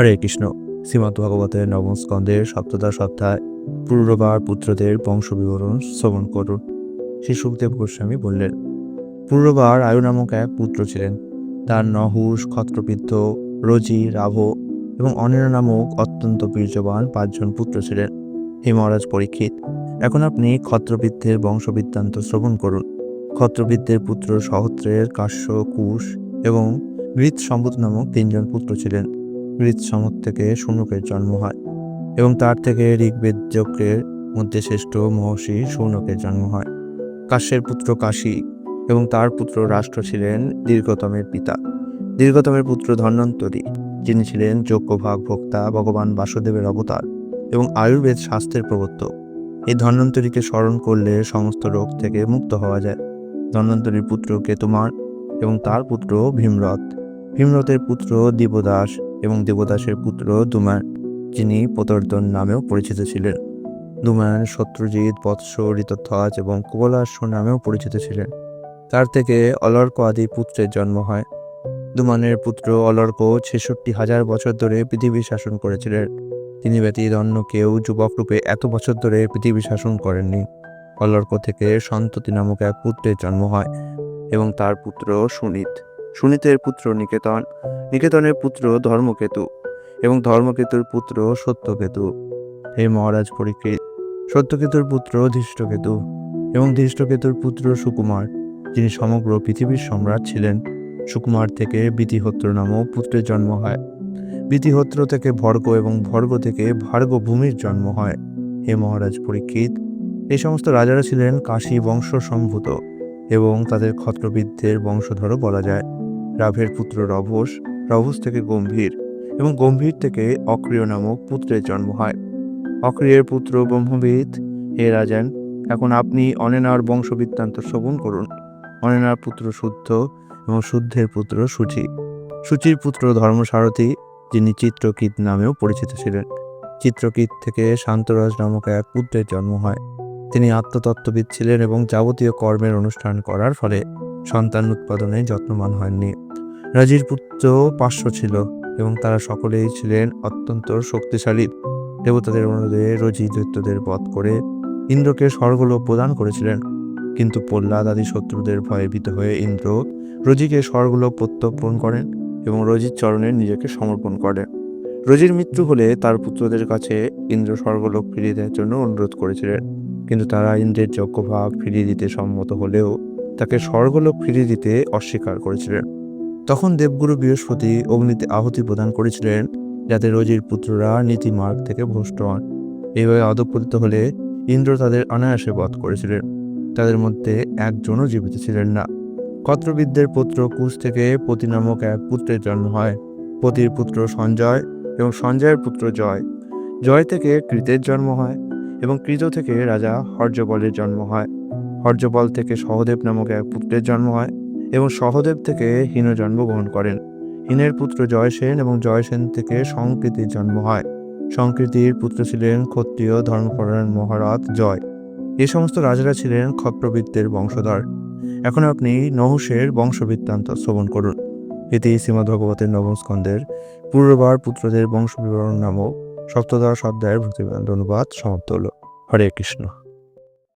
হরে কৃষ্ণ। শ্রীমদ ভগবতের নবম স্কন্ধের সপ্তদশ অধ্যায় পূর্ববার পুত্রদের বংশবিবরণ শ্রবণ করুন। শ্রী সুখদেব গোস্বামী বললেন পূর্ববার আয়ু নামক এক পুত্র ছিলেন। তার নহুষ ক্ষত্রপিত্ত, রজি, রাভ এবং অনিরা নামক অত্যন্ত বীর্যবান পাঁচজন পুত্র ছিলেন। হে মহারাজ পরীক্ষিত, এখন আপনি ক্ষত্রপিত্তের বংশবৃত্তান্ত শ্রবণ করুন। ক্ষত্রপিত্তের পুত্র সহত্রের কাশ্য, কুশ এবং গৃত সম্বুত নামক তিনজন পুত্র ছিলেন। গৃত সমত থেকে শুনকের জন্ম হয় এবং তার থেকে ঋগ্বেদ যজ্ঞের মধ্যে শ্রেষ্ঠ মহর্ষি শৌনকের জন্ম হয়। কাশ্যের পুত্র কাশী এবং তার পুত্র রাষ্ট্র ছিলেন দীর্ঘতমের পিতা। দীর্ঘতমের পুত্র ধন্বন্তরী, যিনি ছিলেন যজ্ঞভাগ ভোক্তা, ভগবান বাসুদেবের অবতার এবং আয়ুর্বেদ শাস্ত্রের প্রবর্তক। এই ধন্বন্তরীকে স্মরণ করলে সমস্ত রোগ থেকে মুক্ত হওয়া যায়। ধন্বন্তরীর পুত্র কেতুমার এবং তার পুত্র ভীমরথ। ভীমরথের পুত্র দেবদাস এবং দেবদাসের পুত্র দুমান যিনি প্রতর্দন নামেও পরিচিত ছিলেন। দুমান শত্রুজিৎ, বৎস, ঋতধ্বজ এবং কুবলাশ্ব নামেও পরিচিত ছিলেন। তার থেকে অলর্ক আদি পুত্রের জন্ম হয়। দুমানের পুত্র অলর্ক ছেষট্টি হাজার বছর ধরে পৃথিবী শাসন করেছিলেন। তিনি ব্যতীত অন্য কেউ যুবক রূপে এত বছর ধরে পৃথিবী শাসন করেননি। অলর্ক থেকে সন্ততি নামক এক পুত্রের জন্ম হয় এবং তার পুত্র সুনীত। সুনীতের পুত্র নিকেতন। নিকেতনের পুত্র ধর্মকেতু এবং ধর্মকেতুর পুত্র সত্যকেতু। হে মহারাজ পরীক্ষিত সত্যকেতুর পুত্র ধৃষ্টকেতু এবং ধৃষ্টকেতুর পুত্র সুকুমার, যিনি সমগ্র পৃথিবীর সম্রাট ছিলেন। সুকুমার থেকে বিধিহত্র নামক পুত্রের জন্ম হয়। বিধিহত্র থেকে ভর্গ এবং ভর্গ থেকে ভার্গ ভূমির জন্ম হয়। হে মহারাজ পরীক্ষিত এই সমস্ত রাজারা ছিলেন কাশী বংশ সম্ভূত এবং তাদের ক্ষত্রবিদ্ধের বংশধরও বলা যায়। রাভের পুত্র রভস রভস থেকে গম্ভীর এবং গম্ভীর থেকে অক্রিয় নামক পুত্রের জন্ম হয়। অক্রিয়ের পুত্র ব্রহ্মবিদ, হে রাজান, এখন আপনি অনেনার বংশবৃত্তান্ত শ্রবণ করুন। অনেনার পুত্র শুদ্ধ এবং শুদ্ধের পুত্র সুচি। সুচির পুত্র ধর্মসারথী, যিনি চিত্রকীত নামেও পরিচিত ছিলেন। চিত্রকীত থেকে শান্তরাজ নামক এক পুত্রের জন্ম হয়। তিনি আত্মতত্ত্ববিদ ছিলেন এবং যাবতীয় কর্মের অনুষ্ঠান করার ফলে সন্তান উৎপাদনে যত্নবান হননি। রাজির পুত্র পার্শ্ব ছিল এবং তারা সকলেই ছিলেন অত্যন্ত শক্তিশালী। দেবতাদের অনুরোধে রোজি দৈত্যদের বধ করে ইন্দ্রকে স্বর্গলোক প্রদান করেছিলেন। কিন্তু প্রহ্লাদ আদি শত্রুদের ভয়ে ভীত হয়ে ইন্দ্র রোজিকে স্বর্গলোক প্রত্যর্পণ করেন এবং রোজির চরণে নিজেকে সমর্পণ করেন। রোজির মৃত্যু হলে তার পুত্রদের কাছে ইন্দ্র স্বর্গলোক ফিরিয়ে দেওয়ার জন্য অনুরোধ করেছিলেন। কিন্তু তারা ইন্দ্রের যজ্ঞভাগ ফিরিয়ে দিতে সম্মত হলেও তাকে স্বর্গলোক ফিরিয়ে দিতে অস্বীকার করেছিলেন। তখন দেবগুরু বৃহস্পতি অগ্নিতে আহুতি প্রদান করেছিলেন, যাতে রোজির পুত্ররা নীতিমার্গ থেকে ভ্রষ্ট হন। এইভাবে অধপতিত হলে ইন্দ্র তাদের অনায়াসে বধ করেছিলেন। তাদের মধ্যে একজনও জীবিত ছিলেন না। ক্ষত্রবিদদের পুত্র কুশ থেকে পতি নামক এক পুত্রের জন্ম হয়। পতির পুত্র সঞ্জয় এবং সঞ্জয়ের পুত্র জয়। জয় থেকে কৃতের জন্ম হয় এবং কৃত থেকে রাজা হর্যবলের জন্ম হয়। হর্যবল থেকে সহদেব নামক এক পুত্রের জন্ম হয় এবং সহদেব থেকে হীন জন্ম গ্রহণ করেন। হীনের পুত্র জয়সেন এবং জয়সেন থেকে সংকৃতির জন্ম হয়। সংকৃতির পুত্র ছিলেন ক্ষত্রিয় ধর্মপরায়ণ মহারাজ জয়। এ সমস্ত রাজারা ছিলেন ক্ষত্রবিদদের বংশধর। এখন আপনি নহুষের বংশবৃত্তান্ত শ্রবণ করুন। এতে শ্রীমদ ভগবতের নবম স্কন্ধের পূর্ববার পুত্রদের বংশ বিবরণ নামক সপ্তদশ অধ্যায়ের ভক্তিবেদান্ত অনুবাদ সমাপ্ত হল। হরে কৃষ্ণ।